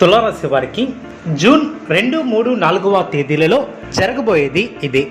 తులారాశి వారికి జూన్ రెండు మూడు నాలుగవ తేదీలలో జరగబోయేది ఇది.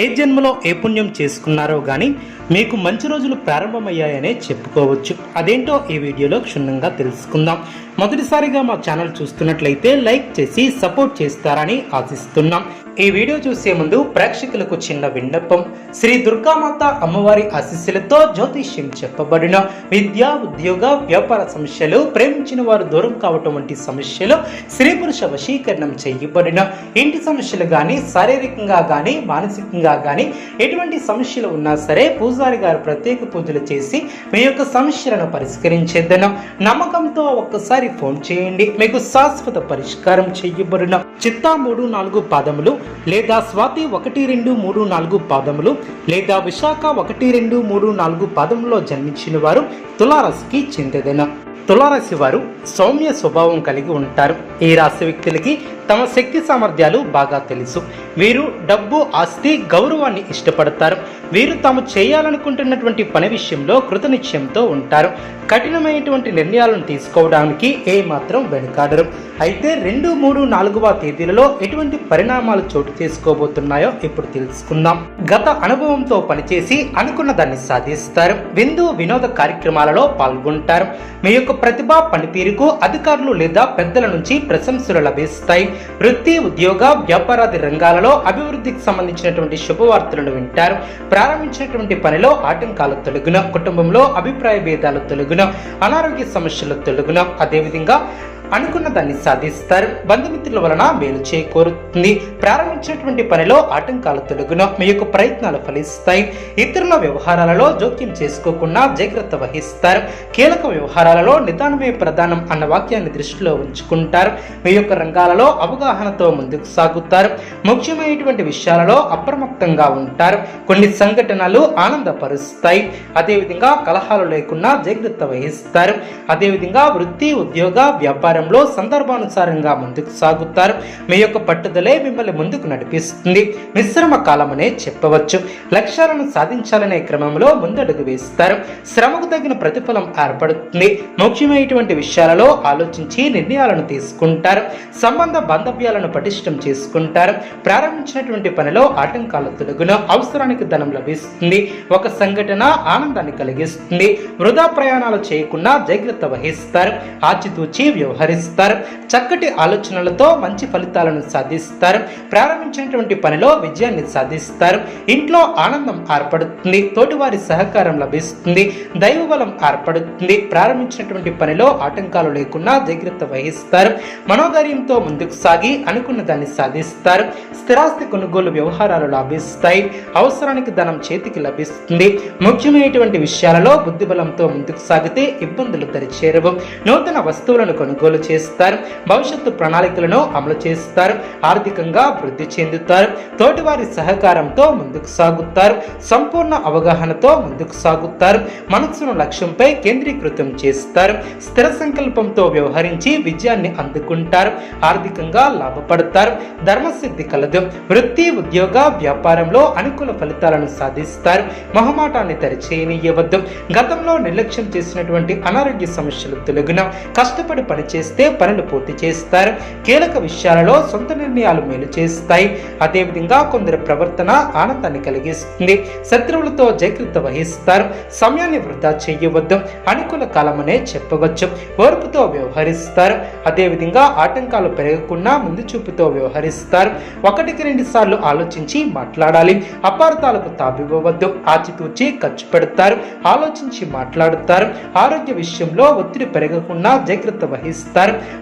ఏ జన్మలో ఏ పుణ్యం చేసుకున్నారో కానీ మీకు మంచి రోజులు ప్రారంభమయ్యాయనే చెప్పుకోవచ్చు. అదేంటో ఈ వీడియోలో క్షుణ్ణంగా తెలుసుకుందాం. మొదటిసారిగా మా ఛానల్ చూస్తున్నట్లయితే లైక్ చేసి సపోర్ట్ చేస్తారని ఆశిస్తున్నాం. ఈ వీడియో చూసే ముందు ప్రేక్షకులకు చిన్న విన్నపం. శ్రీ దుర్గామాత అమ్మవారి ఆశీస్సులతో జ్యోతిష్యం చెప్పబడిన విద్య ఉద్యోగ వ్యాపార సమస్యలు ప్రేమించిన వారు దూరం కావటం వంటి సమస్యలు స్త్రీ పురుష వశీకరణం చేయబడిన ఇంటి సమస్యలు కానీ శారీరకంగా కానీ మానసికంగా కానీ ఎటువంటి సమస్యలు ఉన్నా సరే పూజారి గారు ప్రత్యేక పూజలు చేసి మీ యొక్క సమస్యలను పరిష్కరించేద్దను నమ్మకంతో ఒక్కసారి ఫోన్ చేయండి. మీకు శాశ్వత పరిష్కారం చేయబడిన. చిత్తా మూడు నాలుగు పాదములు లేదా స్వాతి ఒకటి రెండు మూడు నాలుగు పాదములు లేదా విశాఖ ఒకటి రెండు మూడు నాలుగు పాదములో జన్మించిన వారు తులారాశికి చెందిన తులారాశి వారు సౌమ్య స్వభావం కలిగి ఉంటారు. ఈ రాశి వ్యక్తులకి తమ శక్తి సామర్థ్యాలు బాగా తెలుసు. వీరు డబ్బు ఆస్తి గౌరవాన్ని ఇష్టపడతారు. వీరు తాము చేయాలనుకుంటున్నటువంటి పని విషయంలో కృతనిశ్చయంతో ఉంటారు. కఠినమైనటువంటి నిర్ణయాలను తీసుకోవడానికి ఏమాత్రం వెనుకాడరు. అయితే రెండు మూడు నాలుగవ తేదీలలో ఎటువంటి పరిణామాలు చోటు చేసుకోబోతున్నాయో ఇప్పుడు తెలుసుకుందాం. గత అనుభవంతో పనిచేసి అనుకున్న దాన్ని సాధిస్తారు. విందు వినోద కార్యక్రమాలలో పాల్గొంటారు. మీ యొక్క ప్రతిభ పనితీరుకు అధికారులు లేదా పెద్దల నుంచి ప్రశంసలు లభిస్తాయి. వృత్తి ఉద్యోగ వ్యాపారాది రంగాలలో అభివృద్ధికి సంబంధించినటువంటి శుభవార్తలను వింటారు. ప్రారంభించినటువంటి పనిలో ఆటంకాలు తొలగున కుటుంబంలో అభిప్రాయ భేదాలు తొలగున అనారోగ్య సమస్యలు తొలగున అదేవిధంగా అనుకున్న దాన్ని సాధిస్తారు. బంధుమిత్రుల వలన మేలు చేకూరుతుంది. ప్రారంభించినటువంటి పనిలో ఆటంకాలు తొలగున మీ యొక్క ప్రయత్నాలు ఫలిస్తాయి. ఇతరుల వ్యవహారాలలో జోక్యం చేసుకోకుండా జాగ్రత్త వహిస్తారు. కీలక వ్యవహారాలలో నిదానమే ప్రధానం అన్న వాక్యాన్ని దృష్టిలో ఉంచుకుంటారు. మీ యొక్క రంగాలలో అవగాహనతో ముందుకు సాగుతారు. ముఖ్యమైనటువంటి విషయాలలో అప్రమత్తంగా ఉంటారు. కొన్ని సంఘటనలు ఆనందపరుస్తాయి. అదేవిధంగా కలహాలు లేకుండా జాగ్రత్త వహిస్తారు. అదేవిధంగా వృత్తి ఉద్యోగ వ్యాపార వ్యవహారంలో సందర్భానుసారంగా ముందుకు సాగుతారు. మీ యొక్క పట్టుదలే మిమ్మల్ని ముందుకు నడిపిస్తుంది. మిశ్రమ కాలమనే చెప్పవచ్చు. లక్ష్యాలను సాధించాలనే క్రమంలో ముందడుగు వేస్తారు. శ్రమకు తగిన ప్రతిఫలం ఏర్పడుతుంది. ముఖ్యమైనటువంటి విషయాలలో ఆలోచించి నిర్ణయాలను తీసుకుంటారు. సంబంధ బాంధవ్యాలను పటిష్టం చేసుకుంటారు. ప్రారంభించినటువంటి పనిలో ఆటంకాలు తొలగున అవసరానికి ధనం లభిస్తుంది. ఒక సంఘటన ఆనందాన్ని కలిగిస్తుంది. వృధా ప్రయాణాలు చేయకుండా జాగ్రత్త వహిస్తారు. ఆచితూచి వ్యవహరిస్తారు. చక్కటి ఆలోచనలతో మంచి ఫలితాలను సాధిస్తారు. ప్రారంభించినటువంటి పనిలో విజయాన్ని సాధిస్తారు. ఇంట్లో ఆనందం ఏర్పడుతుంది. తోటివారి సహకారం లభిస్తుంది. దైవ బలం ఏర్పడుతుంది. ప్రారంభించినటువంటి పనిలో ఆటంకాలు లేకుండా జాగ్రత్త వహిస్తారు. మనోధైర్యంతో ముందుకు సాగి అనుకున్న దాన్ని సాధిస్తారు. స్థిరాస్తి కొనుగోలు వ్యవహారాలు లాభిస్తాయి. అవసరానికి ధనం చేతికి లభిస్తుంది. ముఖ్యమైనటువంటి విషయాలలో బుద్ధిబలంతో ముందుకు సాగితే ఇబ్బందులు దరిచేరవు. నూతన వస్తువులను కొనుగోలు చేస్తారు. భవిష్యత్తు ప్రణాళికలను అమలు చేస్తారు. ఆర్థికంగా వృద్ధి చెందుతారు. తోటివారి సహకారంతో ముందుకు సాగుతారు. సంపూర్ణ అవగాహనతో ముందుకు సాగుతారు. మనస్సును లక్ష్యంపై కేంద్రీకృతం చేస్తారు. స్థిర సంకల్పంతో వ్యవహరించి విజయాన్ని అందుకుంటారు. ఆర్థికంగా లాభపడతారు. ధర్మసిద్ధి కలదు. వృత్తి ఉద్యోగ వ్యాపారంలో అనుకూల ఫలితాలను సాధిస్తారు. మొహమాటాన్ని తెరచేయనీయవద్దు గతంలో నిర్లక్ష్యం చేసినటువంటి అనారోగ్య సమస్యలు తొలగిన కష్టపడి చేస్తే పనులు పూర్తి చేస్తారు. కీలక విషయాలలో సొంత నిర్ణయాలు మేలు చేస్తాయి. అదేవిధంగా కొందరి ప్రవర్తన ఆనందాన్ని కలిగిస్తుంది. శత్రువులతో జాగ్రత్త వహిస్తారు. సమయాన్ని వృధా చేయవద్దు. అనుకూల కాలమనే చెప్పవచ్చు. ఓర్పుతో వ్యవహరిస్తారు. అదేవిధంగా ఆటంకాలు పెరగకుండా ముందు చూపుతో వ్యవహరిస్తారు. ఒకటికి రెండు సార్లు ఆలోచించి మాట్లాడాలి. అపార్థాలకు తావివ్వవద్దు ఆచితూచి ఖర్చు పెడతారు. ఆలోచించి మాట్లాడుతారు. ఆరోగ్య విషయంలో ఒత్తిడి పెరగకుండా జాగ్రత్త వహిస్తారు.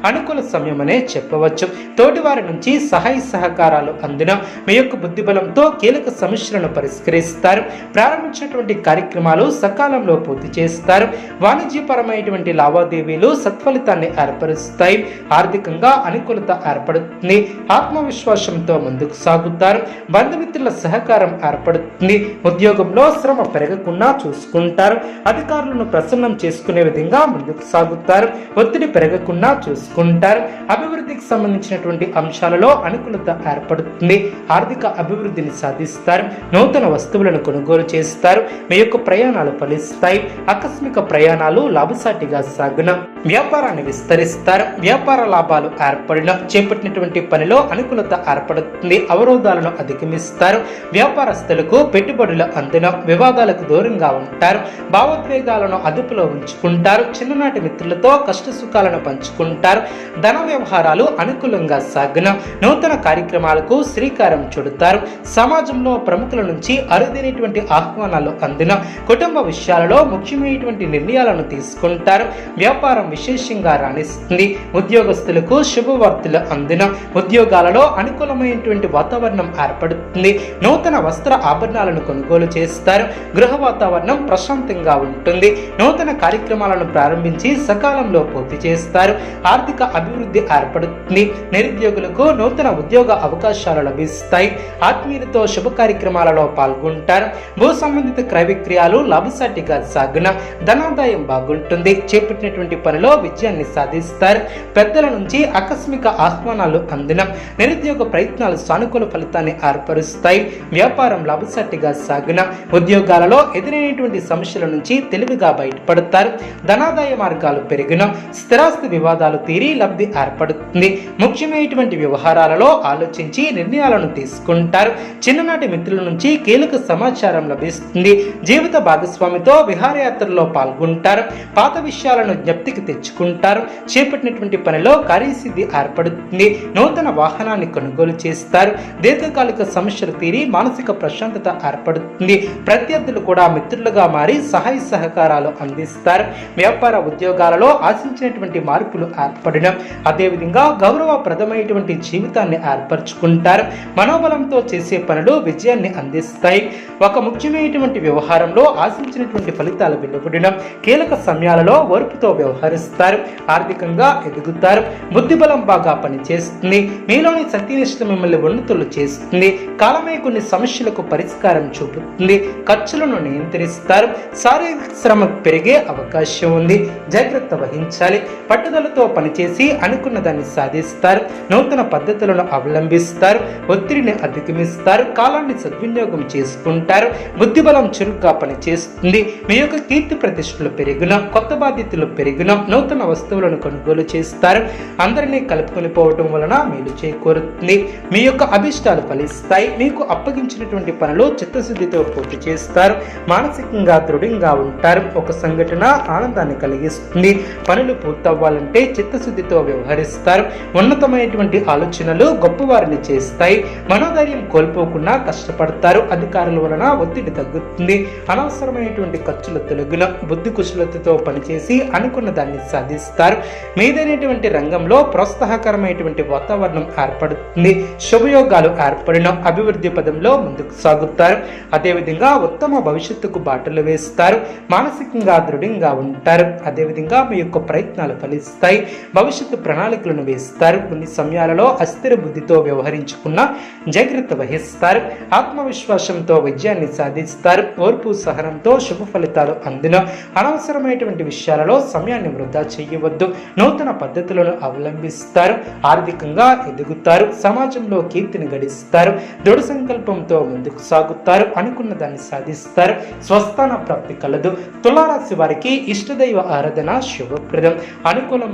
అనుకూల సమయమనే చెప్పవచ్చు. తోటివారి నుంచి సహాయ సహకారాలు అందిన మీ యొక్క బుద్ధిబలంతో కీలక సమస్యలను పరిష్కరిస్తారు. ప్రారంభించినటువంటి కార్యక్రమాలు సకాలంలో పూర్తి చేస్తారు. వాణిజ్యపరమైనటువంటి లావాదేవీలు సత్ఫలితాన్ని ఏర్పరుస్తాయి. ఆర్థికంగా అనుకూలత ఏర్పడుతుంది. ఆత్మవిశ్వాసంతో ముందుకు సాగుతారు. బంధుమిత్రుల సహకారం ఏర్పడుతుంది. ఉద్యోగంలో శ్రమ పెరగకుండా చూసుకుంటారు. అధికారులను ప్రసన్నం చేసుకునే విధంగా ముందుకు సాగుతారు. ఒత్తిడి పెరగకుండా లేకుండా చూసుకుంటారు. అభివృద్ధికి సంబంధించినటువంటి అంశాలలో అనుకూలత ఏర్పడుతుంది. ఆర్థిక అభివృద్ధిని సాధిస్తారు. నూతన వస్తువులను కొనుగోలు చేస్తారు. మీ యొక్క ప్రయాణాలు ఫలిస్తాయి. ఆకస్మిక ప్రయాణాలు లాభసాటిగా సాగున. వ్యాపారాన్ని విస్తరిస్తారు. వ్యాపార లాభాలు ఏర్పడిన చేపట్టినటువంటి పనిలో అనుకూలత ఏర్పడుతుంది. అవరోధాలను అధిగమిస్తారు. వ్యాపారస్తులకు పెట్టుబడుల అందిన వివాదాలకు దూరంగా ఉంటారు. భావోద్వేగాలను అదుపులో ఉంచుకుంటారు. చిన్ననాటి మిత్రులతో కష్ట సుఖాలను పంచుకుంటారు ధన వ్యవహారాలు అనుకూలంగా సాగిన నూతన కార్యక్రమాలకు శ్రీకారం చుడతారు. సమాజంలో ప్రముఖుల నుంచి అరుదైనటువంటి ఆహ్వానాలు అందిన కుటుంబ విషయాలలో ముఖ్యమైనటువంటి నిర్ణయాలను తీసుకుంటారు. వ్యాపారం విశేషంగా రాణిస్తుంది. ఉద్యోగస్తులకు శుభవార్తలు అందిన ఉద్యోగాలలో అనుకూలమైనటువంటి వాతావరణం ఏర్పడుతుంది. నూతన వస్త్ర ఆభరణాలను కొనుగోలు చేస్తారు. గృహ వాతావరణం ప్రశాంతంగా ఉంటుంది. నూతన కార్యక్రమాలను ప్రారంభించి సకాలంలో పూర్తి చేస్తారు. ఆర్థిక అభివృద్ధి ఏర్పడుతుంది. నిరుద్యోగులకు నూతన ఉద్యోగ అవకాశాలు లభిస్తాయి. ఆత్మీయులతో శుభ కార్యక్రమాలలో పాల్గొంటారు. భూ సంబంధిత క్రయ విక్రయాలు లాభసాటిగా సాగున ధనాదాయం బాగుంటుంది. చేపట్టినటువంటి పనిలో విజయాన్ని సాధిస్తారు. పెద్దల నుంచి ఆకస్మిక ఆహ్వానాలు అందిన నిరుద్యోగ ప్రయత్నాలు సానుకూల ఫలితాన్ని ఏర్పరుస్తాయి. వ్యాపారం లాభసాటిగా సాగిన ఉద్యోగాలలో ఎదురైనటువంటి సమస్యల నుంచి తెలివిగా బయటపడతారు. ధనాదాయ మార్గాలు పెరిగిన స్థిరాస్తి వివాదాలు తీరి లబ్ధి ఏర్పడుతుంది. ముఖ్యమైనటువంటి వ్యవహారాలలో ఆలోచించి నిర్ణయాలను తీసుకుంటారు. చిన్ననాటి మిత్రుల నుంచి కీలక సమాచారం లభిస్తుంది. జీవిత భాగస్వామితో విహారయాత్రలో పాల్గొంటారు. పాత విషయాలను జ్ఞప్తికి తెచ్చుకుంటారు. చేపట్టినటువంటి పనిలో కార్యసిద్ధి ఏర్పడుతుంది. నూతన వాహనాన్ని కొనుగోలు చేస్తారు. దీర్ఘకాలిక సమస్యలు తీరి మానసిక ప్రశాంతత ఏర్పడుతుంది. ప్రత్యర్థులు కూడా మిత్రులుగా మారి సహాయ సహకారాలు అందిస్తారు. వ్యాపార ఉద్యోగాలలో ఆశించినటువంటి మార్పులు ఏర్పడిన. అదేవిధంగా గౌరవప్రదమైనటువంటి జీవితాన్ని ఏర్పరచుకుంటారు. మనోబలంతో చేసే పనులు విజయాన్ని అందిస్తాయి. ఒక ముఖ్యమైనటువంటి వ్యవహారంలో ఆశించినటువంటి ఫలితాలు వెలువడిన కీలక సమయాలలో ఓర్పుతో వ్యవహరిస్తారు. ఆర్థికంగా ఎదుగుతారు. బుద్ధిబలం బాగా పనిచేస్తుంది. మీలోని సత్యనిష్ట మిమ్మల్ని ఉన్నతులు చేస్తుంది. కాలమే కొన్ని సమస్యలకు పరిష్కారం చూపుతుంది. ఖర్చులను నియంత్రిస్తారు. శారీరక శ్రమ పెరిగే అవకాశం ఉంది. జాగ్రత్త వహించాలి. పట్టుదల పట్టుదలతో పనిచేసి అనుకున్న దాన్ని సాధిస్తారు. నూతన పద్ధతులను అవలంబిస్తారు. ఒత్తిడిని అధిగమిస్తారు. కాలాన్ని సద్వినియోగం చేసుకుంటారు. బుద్ధిబలం చురుగ్గా పనిచేస్తుంది. మీ యొక్క కీర్తి ప్రతిష్టలు పెరిగిన కొత్త బాధ్యతలు పెరిగిన నూతన వస్తువులను కొనుగోలు చేస్తారు. అందరినీ కలుపుకొని పోవటం వలన మేలు చేకూరుతుంది. మీ యొక్క అభిష్టాలు ఫలిస్తాయి. మీకు అప్పగించినటువంటి పనులు చిత్తశుద్ధితో పూర్తి చేస్తారు. మానసికంగా దృఢంగా ఉంటారు. ఒక సంఘటన ఆనందాన్ని కలిగిస్తుంది. పనులు పూర్తవ్వాలంటే చిత్తశుద్ధితో వ్యవహరిస్తారు. ఉన్నతమైనటువంటి ఆలోచనలు గొప్పవారిని చేస్తాయి. మనోధైర్యం కోల్పోకుండా కష్టపడతారు. అధికారుల వలన ఒత్తిడి తగ్గుతుంది. అనవసరమైనటువంటి ఖర్చుల తొలగిన బుద్ధి కుశలతతో పనిచేసి అనుకున్న దాన్ని సాధిస్తారు. మీదైనటువంటి రంగంలో ప్రోత్సాహకరమైనటువంటి వాతావరణం ఏర్పడుతుంది. శుభయోగాలు ఏర్పడిన అభివృద్ధి పదంలో ముందుకు సాగుతారు. అదేవిధంగా ఉత్తమ భవిష్యత్తుకు బాటలు వేస్తారు. మానసికంగా దృఢంగా ఉంటారు. అదేవిధంగా మీ యొక్క ప్రయత్నాలు ఫలిస్తారు వస్తాయి భవిష్యత్తు ప్రణాళికలను వేస్తారు. కొన్ని సమయాలలో అస్థిర బుద్ధితో వ్యవహరించుకున్న జాగ్రత్త వహిస్తారు. ఆత్మవిశ్వాసంతో విజయాన్ని సాధిస్తారు. ఓర్పు సహనంతో శుభ ఫలితాలు అందిన అనవసరమైనటువంటి విషయాలలో సమయాన్ని వృధా చేయవద్దు. నూతన పద్ధతులను అవలంబిస్తారు. ఆర్థికంగా ఎదుగుతారు. సమాజంలో కీర్తిని గడిస్తారు. దృఢ సంకల్పంతో ముందుకు సాగుతారు. అనుకున్న దాన్ని సాధిస్తారు. స్వస్థాన ప్రాప్తి కలదు. తులారాశి వారికి ఇష్టదైవ ఆరాధన శుభప్రదం. అనుకూలం